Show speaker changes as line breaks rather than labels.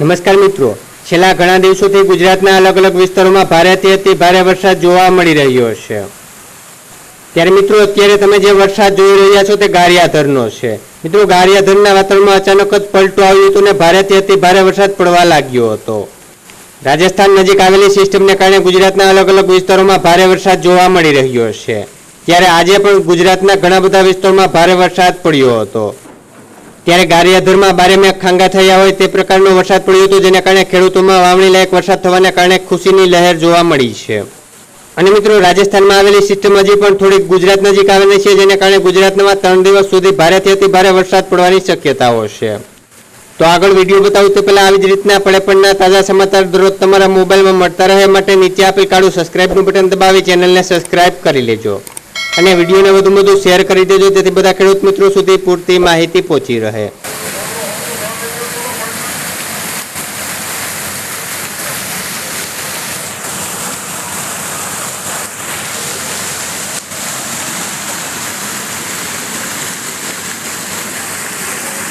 નમસ્કાર મિત્રો. છેલ્લા ઘણા દિવસોથી ગુજરાતના અલગ અલગ વિસ્તારોમાં ભારેથી અતિ ભારે વરસાદ જોવા મળી રહ્યો છે. ત્યારે મિત્રો, અત્યારે તમે જે વરસાદ જોઈ રહ્યા છો તે ગારિયાધરનો છે. મિત્રો, ગારિયાધરના વાતાવરણમાં અચાનક જ પલટું આવ્યું હતું ને ભારેથી અતિ ભારે વરસાદ પડવા લાગ્યો હતો. રાજસ્થાન નજીક આવેલી સિસ્ટમને કારણે ગુજરાતના અલગ અલગ વિસ્તારોમાં ભારે વરસાદ જોવા મળી રહ્યો છે. ત્યારે આજે પણ ગુજરાતના ઘણા બધા વિસ્તારોમાં ભારે વરસાદ પડ્યો હતો. ત્યારે ગારિયાધરમાં મેં ખાંગા થયા હોય તે પ્રકારનો વરસાદ પડ્યો હતો, જેના કારણે ખેડૂતોમાં વાવણી લાયક વરસાદ થવાને કારણે ખુશીની લહેર જોવા મળી છે. અને મિત્રો, રાજસ્થાનમાં આવેલી સિસ્ટમ હજી પણ થોડીક ગુજરાત નજીક આવેલી છે, જેને કારણે ગુજરાતમાં ત્રણ દિવસ સુધી ભારેથી અતિ ભારે વરસાદ પડવાની શક્યતાઓ છે. તો આગળ વીડિયો બતાવું તે પહેલાં આવી જ રીતના પડે પણના તાજા સમાચાર દરરોજ તમારા મોબાઈલમાં મળતા રહે. માટે નીચે આપેલ કાળું સબસ્ક્રાઇબનું બટન દબાવી ચેનલને સબસ્ક્રાઇબ કરી લેજો. અને વિડીયોને વધુ વધુ શેર કરી દેજો. જેથી બધા ખેડૂત મિત્રો સુધી પૂરતી માહિતી પહોંચી રહે.